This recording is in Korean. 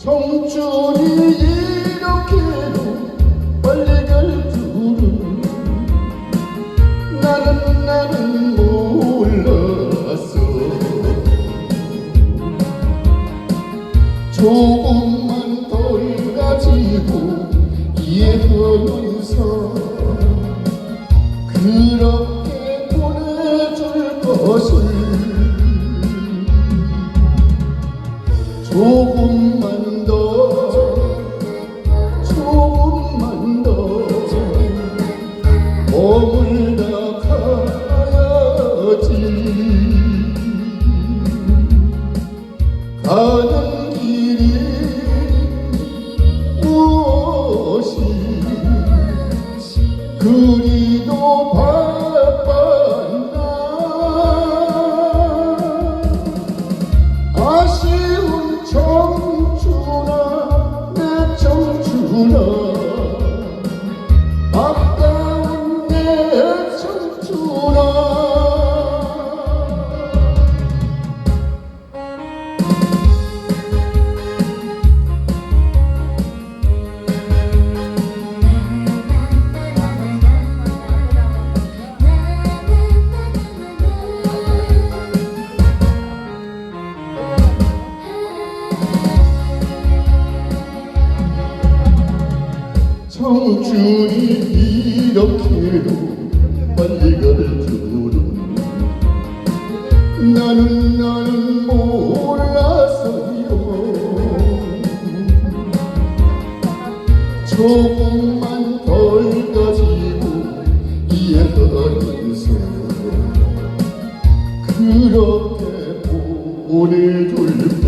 송출이 이렇게도 빨리 갈 줄은 나는 나는 몰랐어. 조금만 덜 가지고 이해하는 그리도 바빴나 아쉬운 청춘아 내 청춘아 청춘이 이렇게도 빨리 갈 줄은 나는 나는 몰랐어요. 조금만 덜 가지고 이해하면서 그렇게 보내줄